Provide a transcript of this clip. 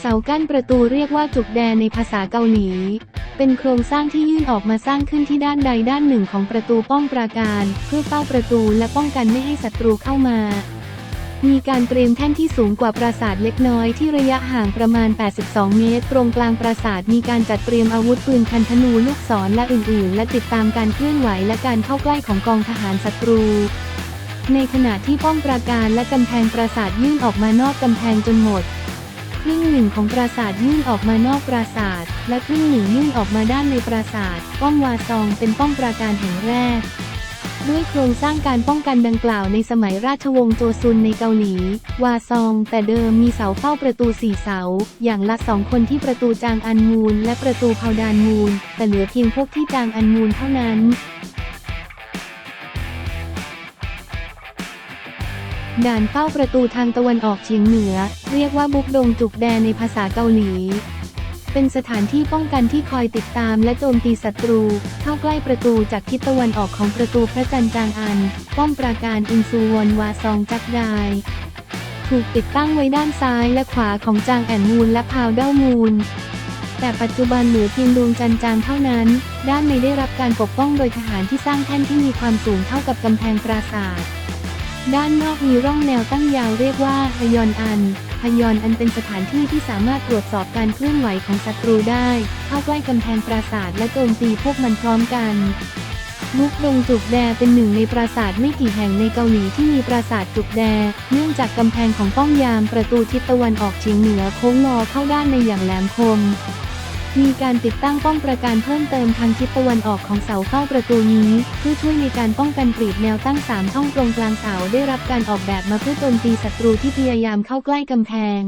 เสากั้นประตูเรียกว่าจุกแดนในภาษาเกาหลี เป็นโครงสร้างที่ยื่นออกมาสร้างขึ้นที่ด้านใดด้านหนึ่งของประตูป้องปราการ เพื่อเฝ้าประตูและป้องกันไม่ให้ศัตรูเข้ามา มีการเตรียมแท่นที่สูงกว่าปราสาทเล็กน้อยที่ระยะห่างประมาณ 82 เมตร ตรงกลางปราสาทมีการจัดเตรียมอาวุธปืนคันธนูลูกศรและอื่นๆ และติดตามการเคลื่อนไหวและการเข้าใกล้ของกองทหารศัตรูในขณะที่ป้องปราการและกำแพงปราสาทยื่นออกมานอกกำแพงจนหมด รึ่งหนึ่งของปราสาทยื่นออกมานอกปราสาท และครึ่งหนึ่งยื่นออกมาด้านในปราสาท ป้องวาซองเป็นป้องปราการแห่งแรก ด้วยโครงสร้างการป้องกันดังกล่าวในสมัยราชวงศ์โจซุนในเกาหลี วาซอง แต่เดิมมีเสาเฝ้าประตูสี่เสา อย่างละสองคนที่ประตูจางอันมูล และประตูเผาดานมูล แต่เหลือเพียงพวกที่จางอันมูลเท่านั้น ด่านเฝ้าประตูทางตะวันออกเฉียงเหนือ เรียกว่าบุกดงจุกแดในภาษาเกาหลี เป็นสถานที่ป้องกันที่คอยติดตามและโจมตีศัตรู เข้าใกล้ประตูจากทิศตะวันออกของประตูพระจันทร์จางอัน ป้อมปราการอินซูวอนวาซองจักไดายถูกติดตั้งไว้ด้านซ้ายและขวาของจางแอนมูลและพาวเด้ามูล แต่ปัจจุบันเหลือเพียงดวงจันทร์จางเท่านั้น ด้านในได้รับการปกป้องโดยทหารที่สร้างแท่นที่มีความสูงเท่ากับกำแพงปราสาท ด้านนอกมีร่องแนวตั้งยาวเรียกว่าพยอนอันพยอนอันเป็นสถานที่ที่สามารถตรวจสอบการเคลื่อนไหวของศัตรูได้ เข้าใกล้กำแพงปราสาทและโจมตีพวกมันพร้อมกันมุกดงจุกแดเป็นหนึ่งในปราสาทไม่กี่แห่งในเกาหลีที่มีปราสาทจุกแด เนื่องจากกำแพงของป้อมยามประตูทิศตะวันออกเฉียงเหนือโค้งงอเข้าด้านในอย่างแหลมคม มีการติดตั้งป้องประการเพิ่มเติมทางทิศตะวันออกของเสาเฝ้าประตูนี้เพื่อช่วยในการป้องกันปรีดแนวตั้งสามช่องตรงกลางเสาได้รับการออกแบบมาเพื่อโจมตีศัตรูที่พยายามเข้าใกล้กำแพง